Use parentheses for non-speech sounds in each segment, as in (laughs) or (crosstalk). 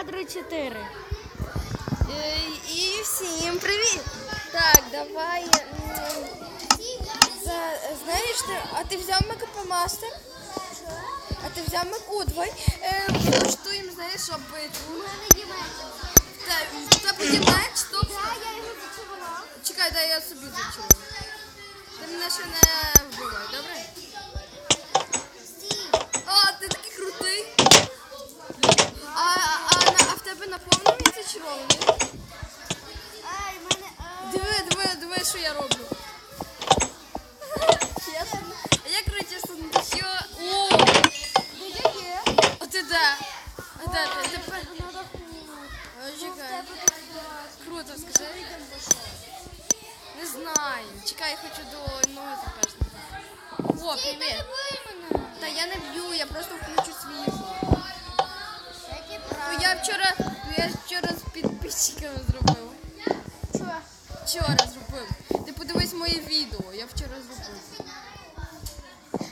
кадри 4. Е, І всім привіт! Так, давай. м, За, знаєш, ти, а ти взяв МКП Мастер? А ти взяв МК... О, давай е, влаштуємо, знаєш, щоб У мене є меч. Та, та подімаєш, стоп. Так, я його зачувала. Чекай, дай я собі зачую. Ти мене ще не вбивай, добре? Стій. А, ти такий крутий. Повному він підписчиками зробив. Чого? Вчора зробив. Ти подивись моє відео, я вчора зробив.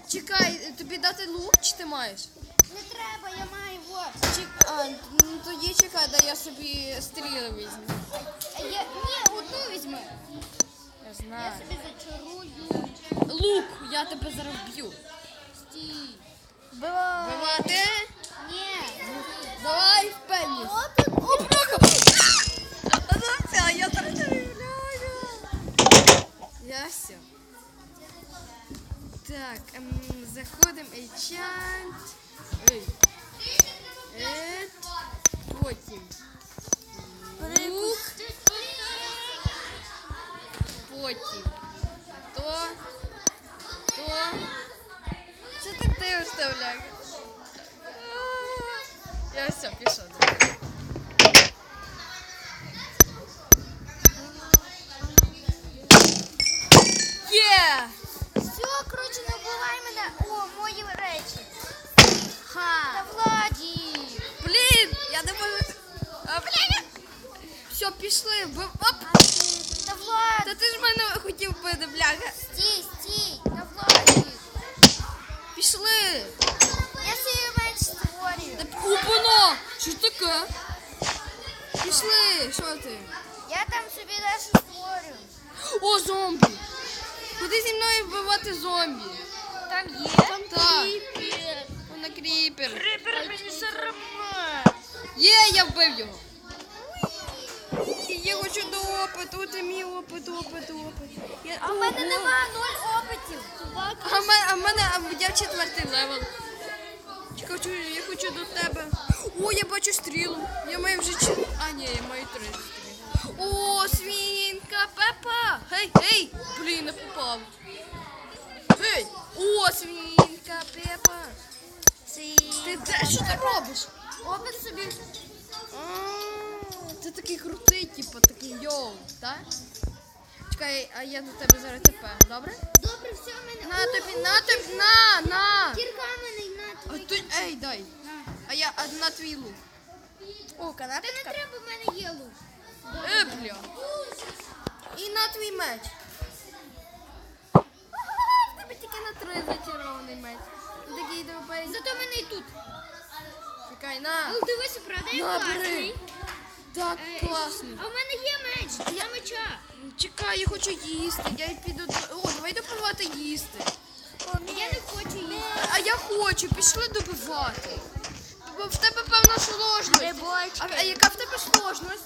Чекай, тобі дати лук чи ти маєш? Не треба, я маю вот. Чи, а, ну тоді чекай, да я собі стріли візьму. А Я... Ні, одну візьми. Я Я знаю. собі зачарую. Лук, я тебе зараз б'ю. Стій. Бивати? Ні. Давай в пеніс. О, Так, ем, заходимо Ейчант. Ей. Потім. Лук. Потім. То. То. Що ти вставляєш? Я все, пішов. Пішли. Ви- Оп! Та Влад. Та ти ж мене хотів бити, бляха. Стій, стій. Та Владі. Пішли. Я свій меч створюю. Та Опано! Що таке? Пішли, що ти? Я там собі дещо створю. О, зомбі! Куди зі мною вбивати зомбі? Там є? Там так. кріпер. Вона кріпер. Кріпер мені сарма. Є, я вбив його. Я до опиту, ти мій опит, опит, опит. Я, А в мене Ого. нема нуль опитів. А в мене, а в мене а я четвертий левел. Чекай, хочу, я хочу до тебе. О, я бачу стрілу. Я маю вже чи... А, ні, я маю три стріли. О, свінка, Пепа. Гей, гей. Блін, не попав. Гей. О, свінка, Пепа. Ти де що ти робиш? Опит собі. А, Ти такий крутий, типу, такий йоу, так? Чекай, а я до тебе зараз тепер, добре? Добре, все, в мене. На тобі, на тобі, на, на! Кірка в мене на А твій. ти, ей, дай. А я а, на твій лук. О, Та не канапочка. треба, в мене є лук. Е, бля. І на твій меч. В тебе тільки на три зачарований меч. Такий довбий. Зато в мене і тут. Чекай, на. Але дивися, правда, я класний. Так, Е, класно. А в мене є меч, для меча. Чекай, я хочу їсти. Я піду до. О, давай допивати їсти. Я не хочу їсти. А я хочу, пішли добивати. Бо в тебе певна сложність. Грибочки. А, а яка в тебе сложність?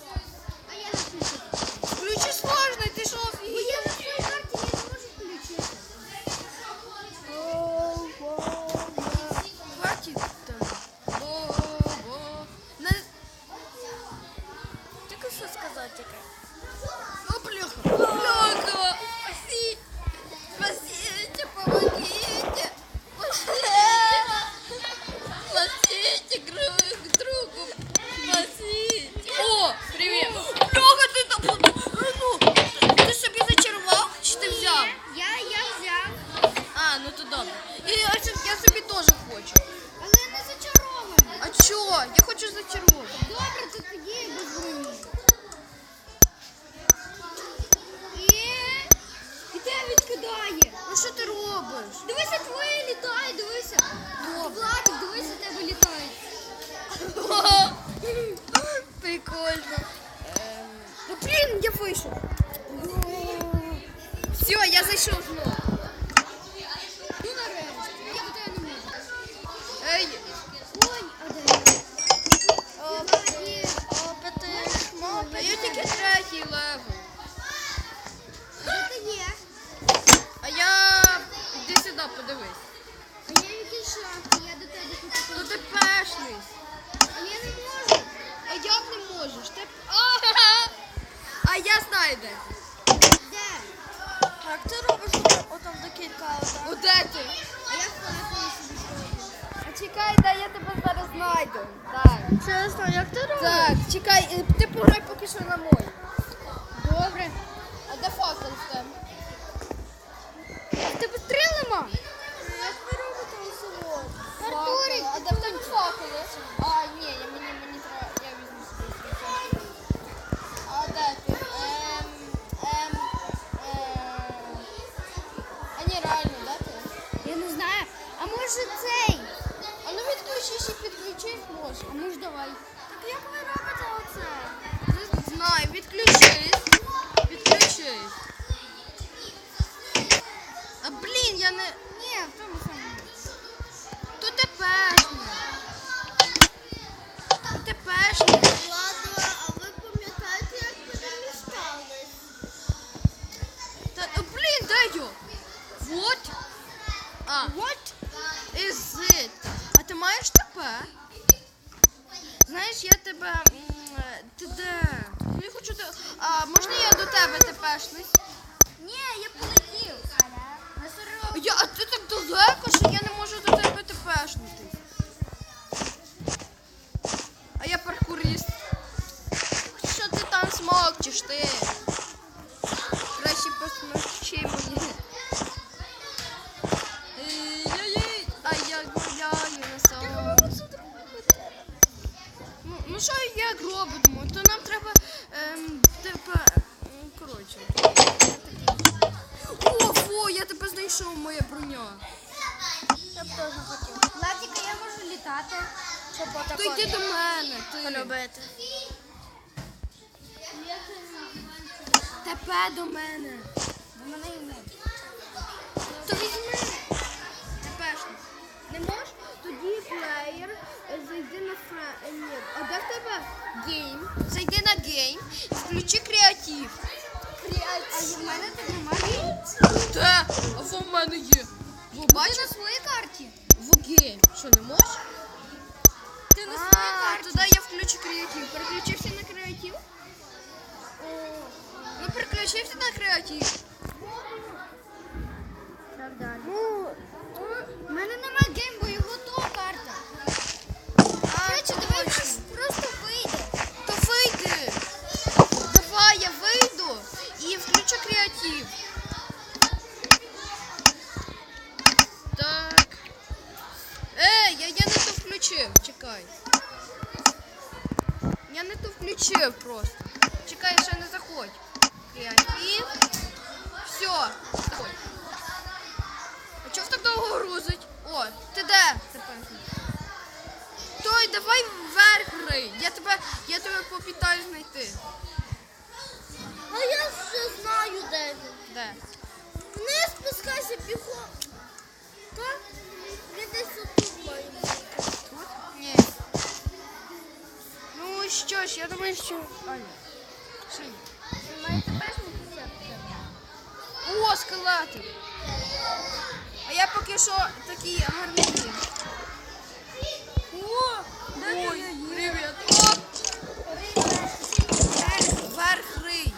І я, я собі теж хочу. Але не зачарований. А чого? Я хочу зачарувати. Добре, то тоді без броні. І... І те відкидає. Ну що ти робиш? Дивися, твоє літає, дивися. Владик, дивися, тебе літає. (laughs) Прикольно. Ем, блін, я вийшов. Все, я зайшов знову. Я тебе зараз знайду. Так. Чесно, як ти робиш? Так, чекай, е, ти пограй поки що на мой. Добре. А де факел в тебе? пострілимо? Я ви робите село? Артурик, А де в тебе факели? Так як ви робите оце? Не знаю, відключись. Я тебе. Ти де? Я хочу те. А можна я до тебе тепешний? Ні, я полетів. Я, а ти так далеко, що я не можу до тебе тепешнути. А я паркурист. Що ти там смокчиш ти? Тебе моя броня. Я б теж хотів. Владіка, я можу літати. Щоб То йди до мене. Ти. полюбити. Тебе до мене. До мене і не. То візьми. Тепешно. Не можеш? Тоді плеєр, зайди на фре... е, Ні. А де в тебе гейм? Зайди на гейм мене є. Ти бачиш? на своїй карті? В гейм. Що, не можеш? Ти на своїй карті. Тоді я включу креатив. Переключився на креатив? Ну, переключився на креатив. Так далі. Ну, У мене немає геймбо, його то карта. а, давай просто вийде. То вийди. Давай, я вийду і включу креатив. Включив просто. Чекай, ще не заходь. Креатив. Все, заходь. А чого так довго грузить? О, ти де? Той, давай вверх рий. Я тебе, я тебе попитаю знайти. А я вже знаю, де він. Де? Вниз спускайся бігом. Так? Він десь отут має бути. Тут? Ні. Що ж, я думаю, що. А, ні. Ще ні. Ви маєте пешку О, скелети. А я поки що такий гарний. О, Ой, привіт. Оп. Вверх рий.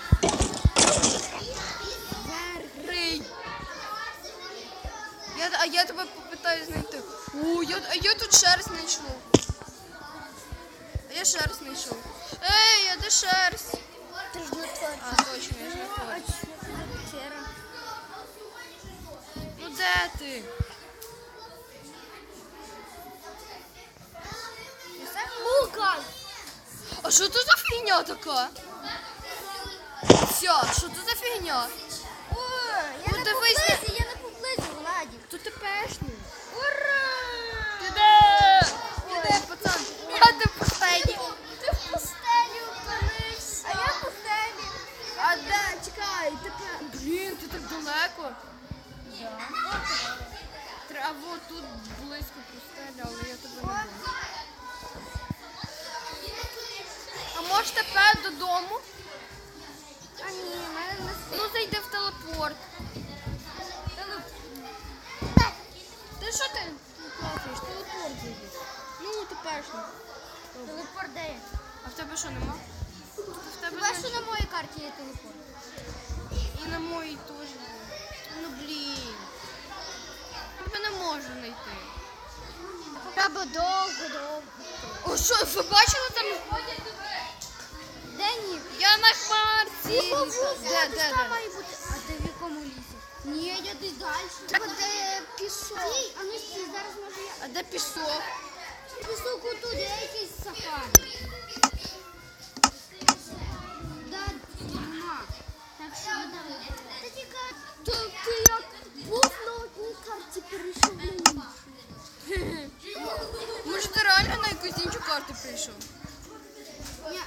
Вверх рий. Я, а я тебе попитаю знайти. О, я, а я тут шерсть знайшов. Я шерсть знайшов. Ей, а де шерсть? Ти ж не. А, точно, я ж не твоя. Ну де ти? Мука! А що це за фігня така? Все, що це за фігня? О, я Ну, не дивись, Ну, тепер телепорт де є? А в тебе що нема? В тебе Хіба що на моїй карті є телепорт? і на моїй теж. Ну блін. Тебе не можу знайти. Треба довго, довго. О, що, ви бачили там? Де ні? Я на хмарці. О, Де, де, де? А ти в якому лісі? Ні, я десь далі. Треба де пісок. А ну зараз може я. А де пісок? Пісок отут, де якийсь сахар. Да, нема. Так що давай. Та тільки, то ти як був на одній карті перейшов на іншу. Може ти реально на якусь іншу карту прийшов? Ні.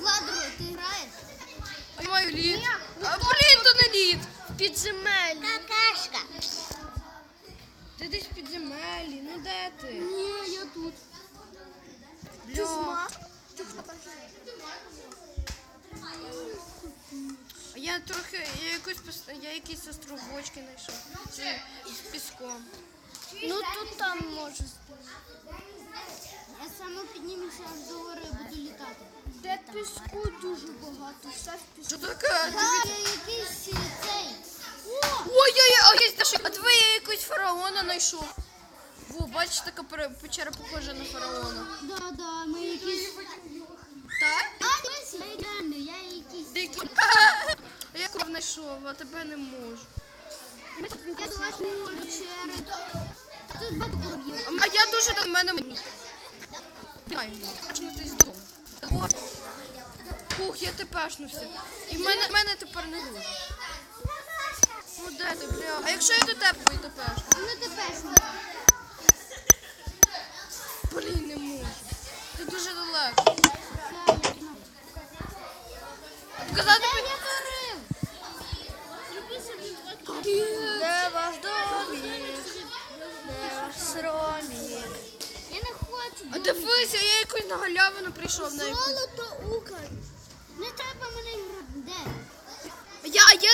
Владро, ти граєш? Я маю лід. А, блін, то не лід. Підземель. Какашка. Ти десь ну де ти? Ні, я тут. Бля. А Я трохи, я якусь пос- я якісь островочки знайшов. Це з піском. Ну тут там можу стояти. Я саме піднімуся аж до гори, буду літати. Де піску дуже багато, все в піску. Що таке? Так, я якийсь е, цей. Ой-ой-ой, а є Даша, а диви, я якусь фараона знайшов. Во, бачиш, така печера похожа на фараона. Да, да, ми якісь. Так? А, десь я реально, я якийсь. Дикі. А (laughs) я кров знайшов, а тебе не можу. Я до вас не можу через. Тут багато коробів. А я дуже до мене. Дай, бачимо ти з дому. О, Ух, я тепешнувся. І в мене, в мене тепер не дуже. Ну де ти, бля? А якщо я до тебе і тепеш? Ну тепер. Блін, не можу. Ти дуже далеко. Показати мені. я? Де ваш домик? Де ваш сромік? Я не хочу. А дивися, я якусь на галявину прийшов на якусь. Золото укр. Не треба мене грати. Де? Я, а я,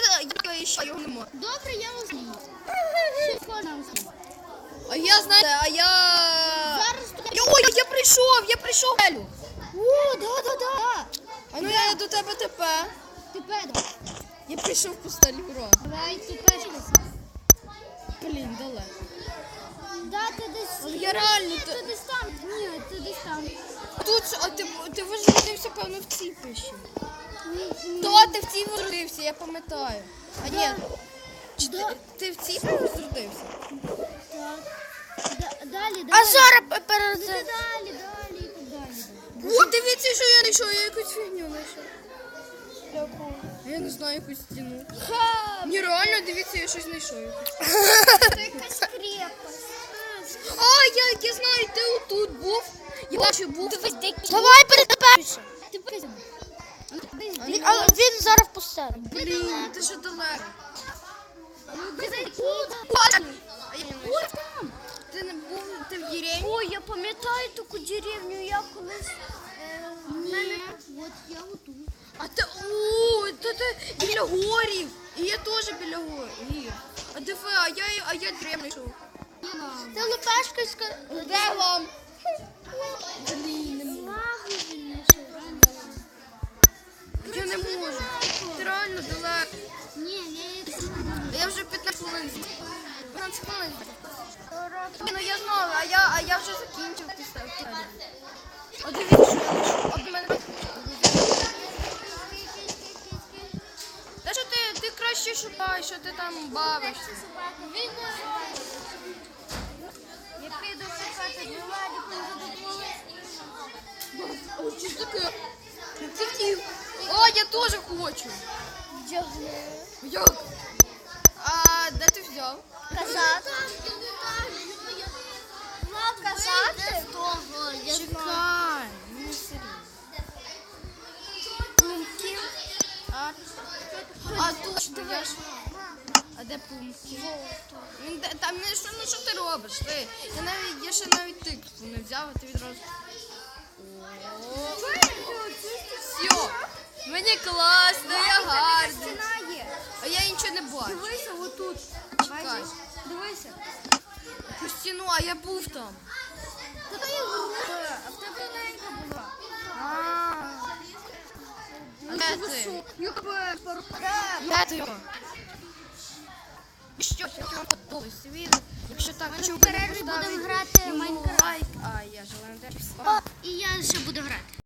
я, ще його нема. Добре, я вас (laughs) нам А я знаю, а я... Ой, я прийшов, я прийшов. Елю. О, да, да, да. А ну я до тебе тепер. Ти педа. Я прийшов в пустелюро. Давай пешкайся. Блін, далеко. Да, ти десь. Я реально Ні, ти десь там. Ні, ти десь там. Тут, а ти, ти возродився, певно, в цій. Ні, ні. То ти в цій возродився, я пам'ятаю. А ні, чи ти, Да. ти в цій возродився? Так. Да- Далі, далі. А зараз Далі, перед... далі, далі і так далі. О, дивіться, що я знайшов, я якусь фігню знайшов. Я не знаю якусь стіну. Ха! Ні, реально, дивіться, я щось знайшов. Це якась крепость. А, я, я знаю, ти отут був. Я бачу, був. Давай перетепешся. Ти пизда. Він- А він зараз пустер. Блін, ти що далеко. Ось там. Не був, ти в деревні? Ой, я пам'ятаю таку деревню, я колись. Е, Ні, от я отут. А ти, о, то ти біля горів. І я теж біля горів. А диви, а я, а я йшов. Ти лупешка Де вам? Блін. Я не можу. Ти реально далеко. Ні, ні, Я вже 15 хвилин. 15 хвилин. Ну я знала, а я, а я вже закінчив писати. А дивіться, я. От мене. Та що ти, ти краще шукай, що ти там бавишся. Я піду шукати Владику О, що ж таке? О, я теж хочу. Як? А де ти взяв? Казати? Казати? Чекай, не серйозно. А, а я ж. А де пумки? Він де- там не що, ну що ти робиш? Ти? Я навіть я ще навіть тикву не взяв, а ти відразу. Все. Мені класно, я гарний. Стіна є. А я нічого не бачу. Дивися, отут. Чекай. Бачиш? Дивися. По стіну, а я був там. Та ти глупа, а в тебе маленька була. Де ти? Де ти? Що, вам подобається відео? Якщо так, Ми в перерві будемо грати в Майнкрафт. а я желаю О, і я ще буду грати.